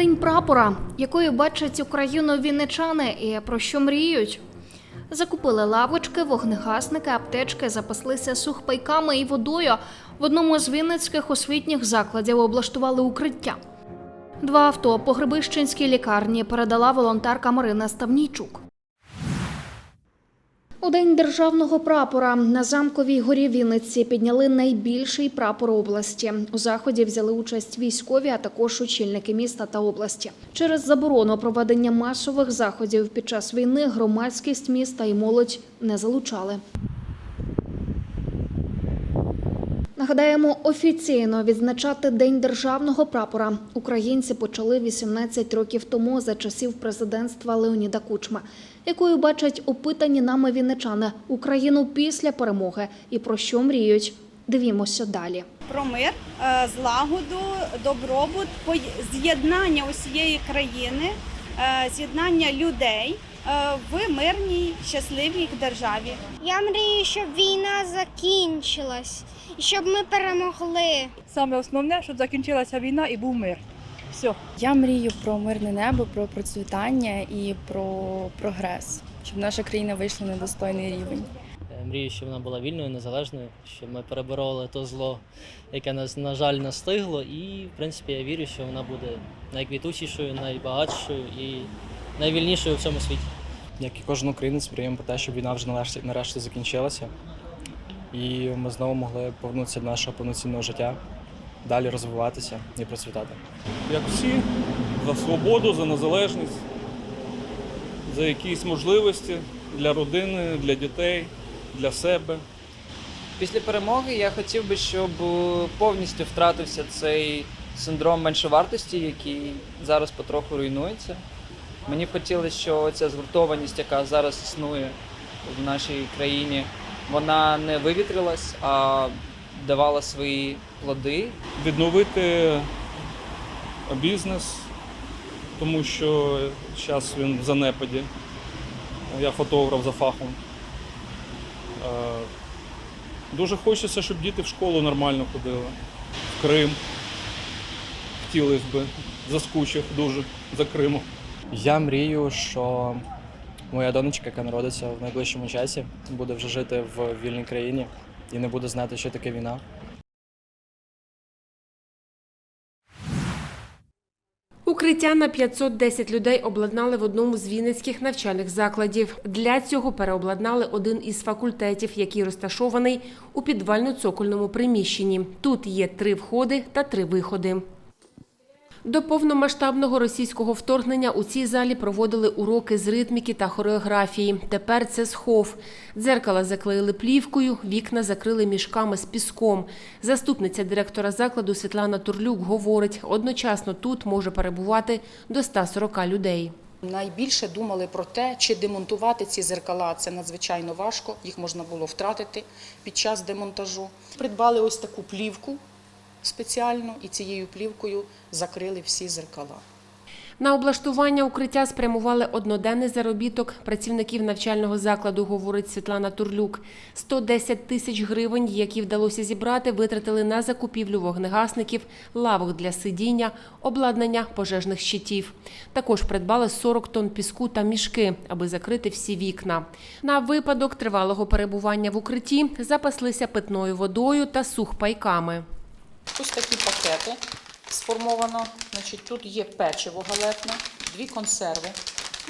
День прапора, якою бачать Україну вінничани і про що мріють. Закупили лавочки, вогнегасники, аптечки, запаслися сухпайками і водою. В одному з вінницьких освітніх закладів облаштували укриття. Два авто по Грибищенській лікарні передала волонтерка Марина Ставнійчук. У день державного прапора на замковій горі Вінниці підняли найбільший прапор області. У заході взяли участь військові, а також очільники міста та області. Через заборону проведення масових заходів під час війни громадськість міста і молодь не залучали. Нагадаємо, офіційно відзначати День державного прапора українці почали 18 років тому за часів президентства Леоніда Кучма, якою бачать опитані нами вінничани Україну після перемоги і про що мріють. Дивімося далі. про мир, е, злагоду, добробут, з'єднання усієї країни, е, з'єднання людей в мирній щасливій державі. Я мрію, щоб війна закінчилась і щоб ми перемогли. Саме основне, щоб закінчилася війна і був мир. Все. Я мрію про мирне небо, про процвітання і про прогрес, щоб наша країна вийшла на достойний рівень. Е, Мрію, щоб вона була вільною, незалежною, щоб ми перебороли то зло, яке нас, на жаль, настигло. І, в принципі, я вірю, що вона буде найквітучішою, найбагатшою і найвільнішою в цьому світі. як і кожен українець, мріємо про те, щоб війна вже нарешті, нарешті закінчилася. І ми знову могли повернутися до нашого повноцінного життя, далі розвиватися і процвітати. як всі, за свободу, за незалежність, за якісь можливості для родини, для дітей, для себе. Після перемоги я хотів би, щоб повністю втратився цей синдром меншовартості, який зараз потроху руйнується. Мені хотілося, що ця згуртованість, яка зараз існує в нашій країні, вона не вивітрилась, а давала свої плоди. Відновити бізнес, тому що зараз він в занепаді. Я фотограф за фахом. Е, Дуже хочеться, щоб діти в школу нормально ходили. В Крим. Хотілося б, заскучив дуже за Кримом. Я мрію, що моя донечка, яка народиться в найближчому часі, буде вже жити в вільній країні і не буде знати, що таке війна. Укриття на 510 людей обладнали в одному з вінницьких навчальних закладів. Для цього переобладнали один із факультетів, який розташований у підвально-цокольному приміщенні. Тут є три входи та три виходи. До повномасштабного російського вторгнення у цій залі проводили уроки з ритміки та хореографії. Тепер це схов. Дзеркала заклеїли плівкою, вікна закрили мішками з піском. Заступниця директора закладу Світлана Турлюк говорить, одночасно тут може перебувати до 140 людей. Найбільше думали про те, чи демонтувати ці зеркала. Це надзвичайно важко, їх можна було втратити під час демонтажу. Придбали ось таку плівку спеціальну і цією плівкою закрили всі зеркала. На облаштування укриття спрямували одноденний заробіток працівників навчального закладу, говорить Світлана Турлюк. 110 тисяч гривень, які вдалося зібрати, витратили на закупівлю вогнегасників, лавок для сидіння, обладнання пожежних щитів. Також придбали 40 тонн піску та мішки, аби закрити всі вікна. На випадок тривалого перебування в укритті запаслися питною водою та сухпайками. Ось такі пакети сформовано. Значить, тут є печиво галетне, дві консерви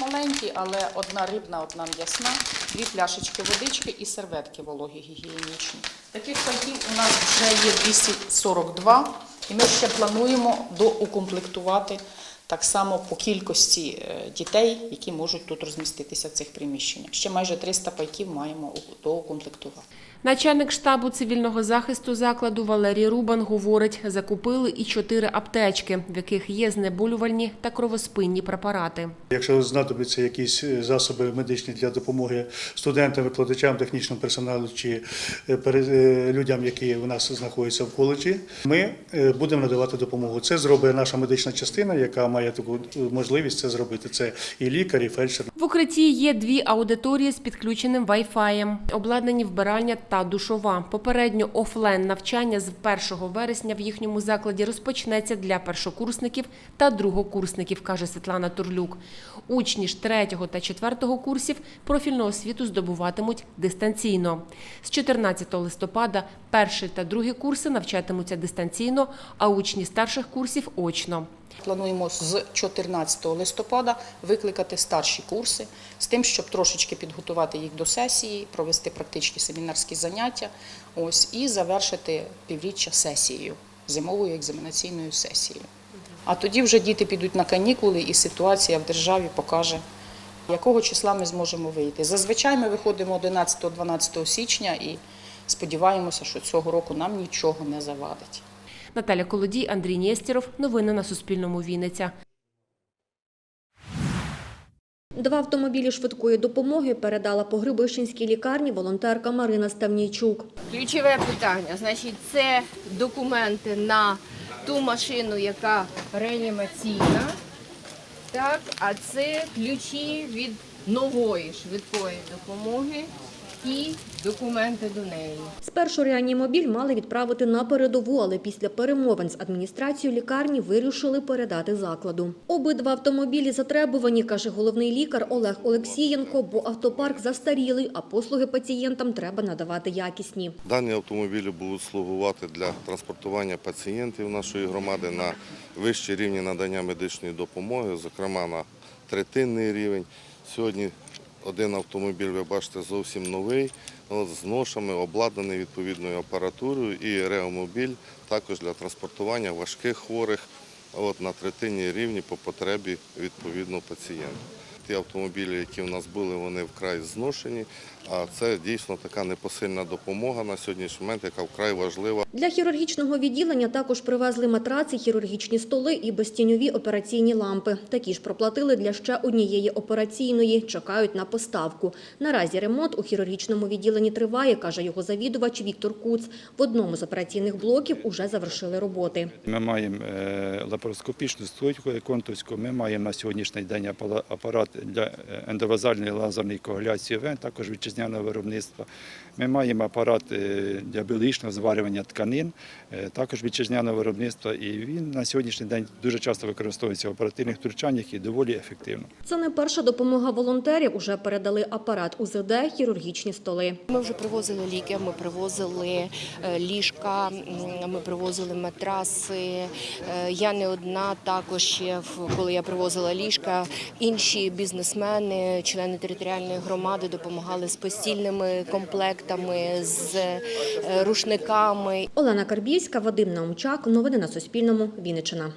маленькі, але одна рибна, одна м'ясна, дві пляшечки водички і серветки вологі гігієнічні. Таких пайків у нас вже є 242, і ми ще плануємо доукомплектувати так само по кількості е, дітей, які можуть тут розміститися в цих приміщеннях. Ще майже 300 пайків маємо доукомплектувати. Начальник штабу цивільного захисту закладу Валерій Рубан говорить, закупили і чотири аптечки, в яких є знеболювальні та кровоспинні препарати. Якщо знадобляться якісь е, засоби медичні для допомоги студентам, викладачам, технічному персоналу чи е, е, людям, які у нас знаходяться в коледжі, ми будемо надавати допомогу. Це зробить наша медична частина, яка має таку можливість це зробити. Це і лікар, і фельдшер. В укритті є дві аудиторії з підключеним Wi-Fi, обладнані вбиральня та душова. Попередньо офлайн навчання з 1 вересня в їхньому закладі розпочнеться для першокурсників та другокурсників, каже Світлана Турлюк. Учні ж 3 та 4 курсів профільну освіту здобуватимуть дистанційно. З 14 листопада перший та другий курси навчатимуться дистанційно, а учні старших курсів очно. Плануємо з 14 листопада викликати старші курси з тим, щоб трошечки підготувати їх до сесії, провести практичні семінарські заняття, ось і завершити півріччя сесією, зимовою екзаменаційною сесією. А тоді вже діти підуть на канікули, і ситуація в державі покаже, якого числа ми зможемо вийти. Зазвичай ми виходимо 11-12 січня і сподіваємося, що цього року нам нічого не завадить. Наталя Колодій, Андрій Нєстєров. Новини на Суспільному. Вінниця. Два автомобілі швидкої допомоги передала по Грибищенській лікарні волонтерка Марина Ставнійчук. Ключове питання, значить, це документи на ту машину, яка реанімаційна, так, а це ключі від нової швидкої допомоги і документи до неї. Спершу реанімобіль мали відправити на передову, але після перемовин з адміністрацією лікарні вирішили передати закладу. Обидва автомобілі затребувані, каже головний лікар Олег Олексієнко, бо автопарк застарілий, а послуги пацієнтам треба надавати якісні. Дані автомобілі будуть слугувати для транспортування пацієнтів нашої громади на вищі рівні надання медичної допомоги, зокрема на третинний рівень. Сьогодні один автомобіль, ви бачите, зовсім новий, з ношами, обладнаний відповідною апаратурою, і реомобіль також для транспортування важких хворих от, на третинній рівні по потребі відповідного пацієнта. Ті автомобілі, які в нас були, вони вкрай зношені, а це дійсно така непосильна допомога на сьогоднішній момент, яка вкрай важлива. Для хірургічного відділення також привезли матраци, хірургічні столи і безтіньові операційні лампи. Такі ж проплатили для ще однієї операційної. Чекають на поставку. Наразі ремонт у хірургічному відділенні триває, каже його завідувач Віктор Куц. В одному з операційних блоків уже завершили роботи. Ми маємо е, лапароскопічну стойку контурську, ми маємо на сьогоднішній день апарат для е, ендовазальної лазерної коагуляції вен, також вітчизняного виробництва. Ми маємо апарат е, для біологічного зварювання тканин, е, також вітчизняного виробництва, і він на сьогоднішній день дуже часто використовується в оперативних втручаннях і доволі ефективно. Це не перша допомога волонтерів. Уже передали апарат УЗД, хірургічні столи. Ми вже привозили ліки, ми привозили е, ліжка, ми привозили матраси. Я не одна, також ще коли я привозила ліжка, інші бізнесмени, члени територіальної громади допомагали з постільними комплектами, з е, рушниками. Олена Карбівська, Вадим Наумчак. Новини на Суспільному. Вінниччина.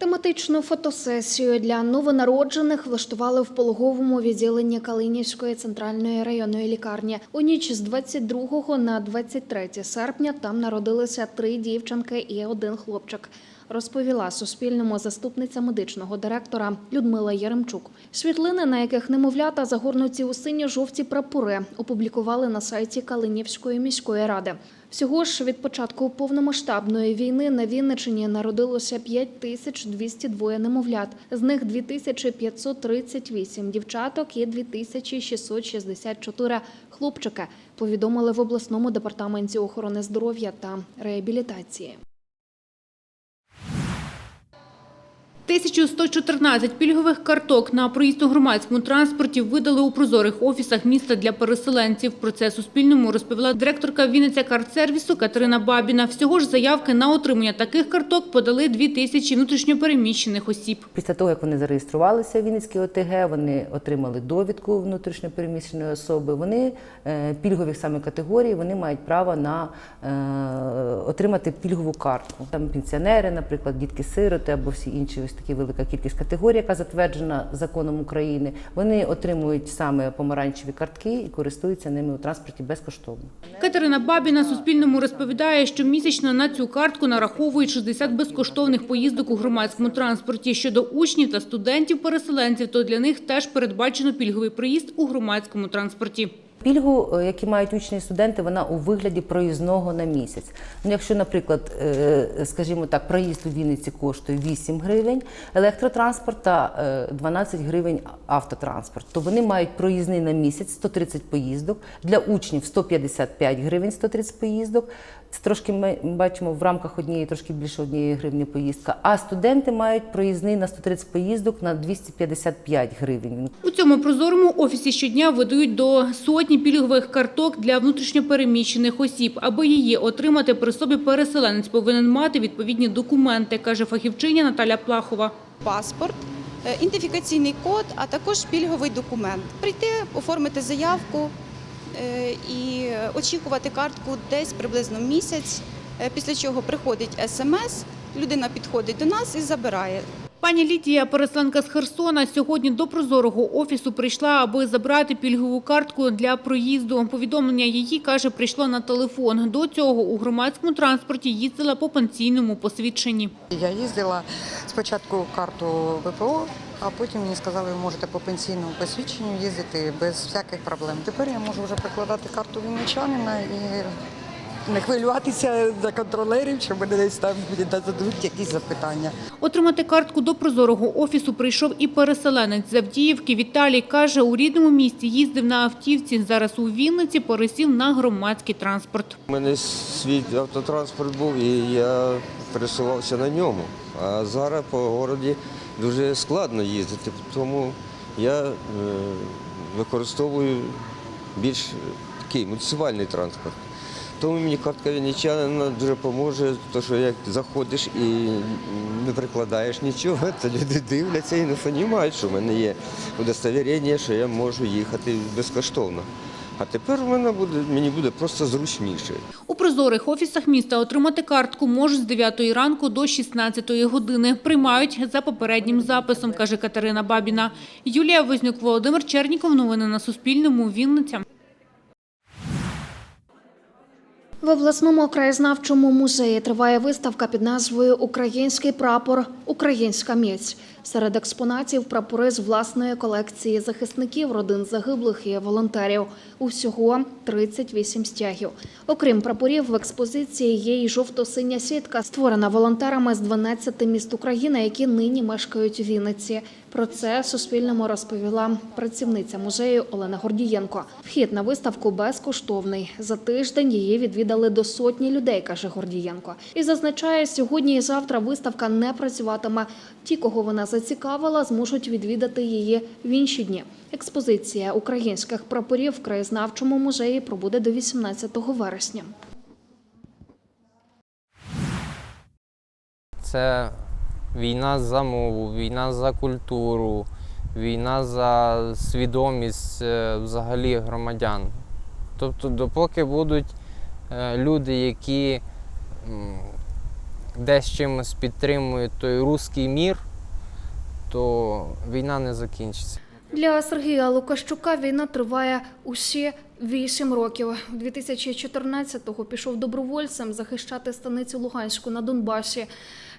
Тематичну фотосесію для новонароджених влаштували в пологовому відділенні Калинівської центральної районної лікарні. У ніч з 22 на 23 серпня там народилися три дівчинки і один хлопчик. Розповіла Суспільному заступниця медичного директора Людмила Яремчук. Світлини, на яких немовлята загорнуті у синьо-жовті прапори, опублікували на сайті Калинівської міської ради. Всього ж від початку повномасштабної війни на Вінниччині народилося 5202 немовлят, з них 2538 дівчаток і 2664 хлопчики, повідомили в обласному департаменті охорони здоров'я та реабілітації. 1114 пільгових карток на проїзд у громадському транспорті видали у прозорих офісах міста для переселенців. Про це Суспільному розповіла директорка Вінниця картсервісу Катерина Бабіна. Всього ж заявки на отримання таких карток подали 2 тисячі внутрішньопереміщених осіб. Після того, як вони зареєструвалися в Вінницькій ОТГ, вони отримали довідку внутрішньопереміщеної особи. Вони е, пільгових саме категорій, вони мають право на е, отримати пільгову картку. Там пенсіонери, наприклад, дітки-сироти або всі інші ось такі велика кількість категорій, яка затверджена законом України. Вони отримують саме помаранчеві картки і користуються ними у транспорті безкоштовно. Катерина Бабіна Суспільному розповідає, що місячно на цю картку нараховують 60 безкоштовних поїздок у громадському транспорті. Щодо учнів та студентів-переселенців, то для них теж передбачено пільговий проїзд у громадському транспорті. Пільгу, е, які мають учні і студенти, вона у вигляді проїзного на місяць. Ну, якщо, наприклад, е, скажімо так, проїзд у Вінниці коштує 8 гривень, електротранспорт та е, 12 гривень автотранспорт, то вони мають проїзний на місяць 130 поїздок, для учнів 155 гривень 130 поїздок. Це трошки ми бачимо в рамках однієї, трошки більше однієї гривні поїздка. А студенти мають проїзний на 130 поїздок на 255 гривень. У цьому прозорому офісі щодня видають до сотні пільгових карток для внутрішньопереміщених осіб. Аби її отримати, при собі переселенець повинен мати відповідні документи, каже фахівчиня Наталя Плахова. паспорт, е, ідентифікаційний код, а також пільговий документ. Прийти, оформити заявку і очікувати картку десь приблизно місяць, е, після чого приходить смс, людина підходить до нас і забирає. Пані Лідія, переселенка з Херсона, сьогодні до прозорого офісу прийшла, аби забрати пільгову картку для проїзду. Повідомлення її, каже, прийшло на телефон. До цього у громадському транспорті їздила по пенсійному посвідченні. Я їздила спочатку карту ВПО, а потім мені сказали, ви можете по пенсійному посвідченню їздити без всяких проблем. Тепер я можу вже прикладати карту вінничанина і не хвилюватися за контролерів, що мене десь там зададуть якісь запитання. Отримати картку до прозорого офісу прийшов і переселенець з Авдіївки. Віталій каже, у рідному місті їздив на автівці. Зараз у Вінниці пересів на громадський транспорт. У мене свій автотранспорт був і я пересувався на ньому. А зараз по городі дуже складно їздити, тому я е, використовую більш такий муніципальний транспорт. Тому мені картка вінничанина дуже допоможе, тому що як заходиш і не прикладаєш нічого, то люди дивляться і не розуміють, що в мене є удостовірення, що я можу їхати безкоштовно. А тепер у мене буде, мені буде просто зручніше. У прозорих офісах міста отримати картку можуть з 9 ранку до 16 години. Приймають за попереднім записом, каже Катерина Бабіна. Юлія Вознюк, Володимир Черніков. Новини на Суспільному. Вінниця. В обласному краєзнавчому музеї триває виставка під назвою Український прапор Українська міць. Серед експонатів прапори з власної колекції захисників, родин загиблих і волонтерів. Усього 38 стягів. Окрім прапорів, в експозиції є й жовто-синя сітка, створена волонтерами з 12 міст України, які нині мешкають у Вінниці. Про це Суспільному розповіла працівниця музею Олена Гордієнко. Вхід на виставку безкоштовний. За тиждень її відвідали до сотні людей, каже Гордієнко. І зазначає, сьогодні і завтра виставка не працюватиме. Ті, кого вона зацікавила, зможуть відвідати її в інші дні. Експозиція українських прапорів в краєзнавчому музеї пробуде до 18 вересня. Це війна за мову, війна за культуру, війна за свідомість е, взагалі громадян. Тобто, допоки будуть е, люди, які десь чимось підтримують той руський мір, то війна не закінчиться. Для Сергія Лукащука війна триває усі вісім років. 2014-го пішов добровольцем захищати станицю Луганську на Донбасі.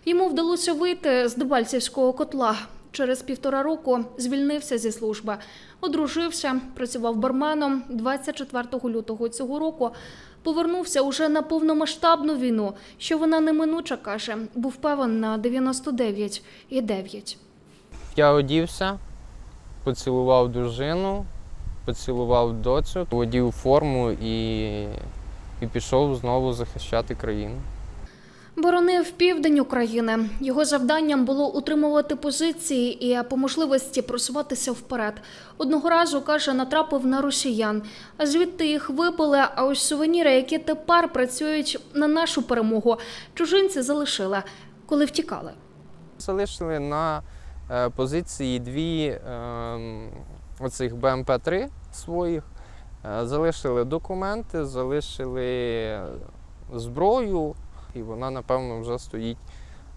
Йому вдалося вийти з Дебальцівського котла. Через півтора року звільнився зі служби, одружився, працював барменом. 24 лютого цього року повернувся уже на повномасштабну війну, що вона неминуча каже, був певен на 99,9. Я одівся, поцілував дружину, поцілував доцю, одів форму і, і пішов знову захищати країну. Боронив південь України. Його завданням було утримувати позиції і по можливості просуватися вперед. Одного разу каже, натрапив на росіян. А звідти їх випили. А ось сувеніри, які тепер працюють на нашу перемогу, чужинці залишили, коли втікали. Залишили на позиції дві е, оцих БМП-3 своїх, е, залишили документи, залишили зброю, і вона, напевно, вже стоїть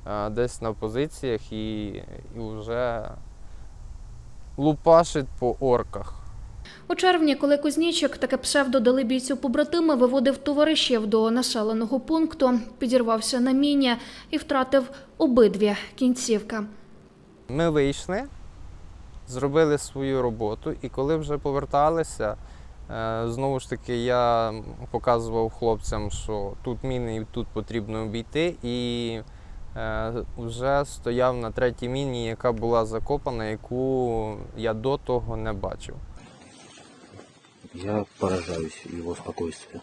е, десь на позиціях і, і вже лупашить по орках. У червні, коли Кузнічик, таке псевдо дали бійцю побратими, виводив товаришів до населеного пункту, підірвався на міні і втратив обидві кінцівки. Ми вийшли, зробили свою роботу, і коли вже поверталися, Е, Знову ж таки, я показував хлопцям, що тут міни і тут потрібно обійти, і е, вже стояв на третій міні, яка була закопана, яку я до того не бачив. Я поражаюсь его спокойствию.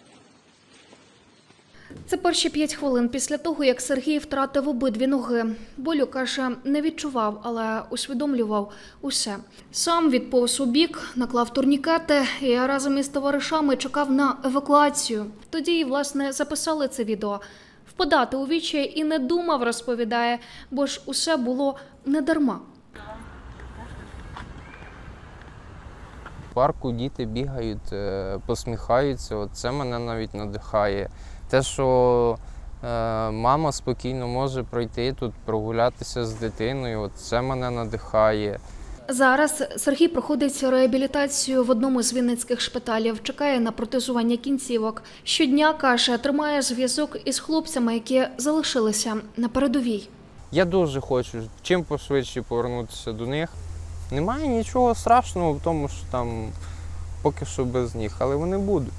Це перші п'ять хвилин після того, як Сергій втратив обидві ноги. Болю каже, не відчував, але усвідомлював усе. Сам відповз у бік, наклав турнікети і разом із товаришами чекав на евакуацію. Тоді і власне записали це відео. Впадати у вічі і не думав, розповідає, бо ж усе було не дарма. В парку діти бігають, е, посміхаються. Це мене навіть надихає. Те, що е, мама спокійно може пройти тут, прогулятися з дитиною, от це мене надихає. Зараз Сергій проходить реабілітацію в одному з вінницьких шпиталів, чекає на протезування кінцівок. Щодня каже, тримає зв'язок із хлопцями, які залишилися на передовій. Я дуже хочу чим пошвидше повернутися до них. Немає нічого страшного в тому, що там поки що без них, але вони будуть.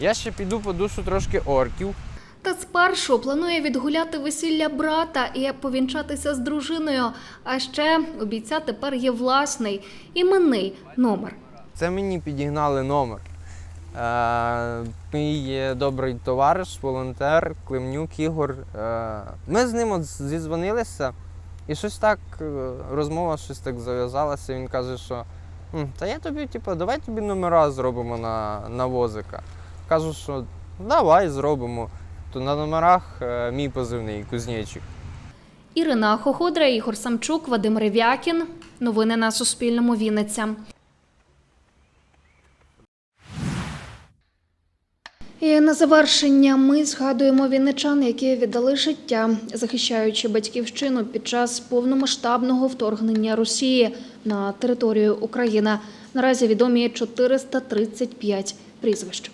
Я ще піду по душу трошки орків. Та спершу планує відгуляти весілля брата і повінчатися з дружиною. А ще у бійця тепер є власний іменний номер. Це мені підігнали номер. Е, мій добрий товариш, волонтер Климнюк Ігор. Е, ми з ним от зізвонилися, і щось так, е, розмова щось так зав'язалася. Він каже, що та я тобі, типу, давай тобі номера зробимо на, на возика. Кажу, що давай зробимо. То на номерах е, мій позивний Кузнєчик. Ірина Хоходра, Ігор Самчук, Вадим Рев'якін. Новини на Суспільному. Вінниця. І на завершення ми згадуємо вінничан, які віддали життя, захищаючи батьківщину під час повномасштабного вторгнення Росії на територію України. Наразі відомі 435 прізвищ.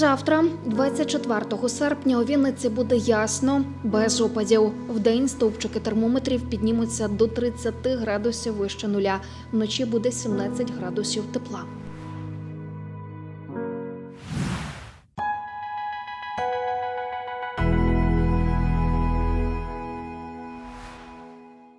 Завтра, 24 серпня, у Вінниці буде ясно, без опадів. Вдень стовпчики термометрів піднімуться до 30 градусів вище нуля. Вночі буде 17 градусів тепла.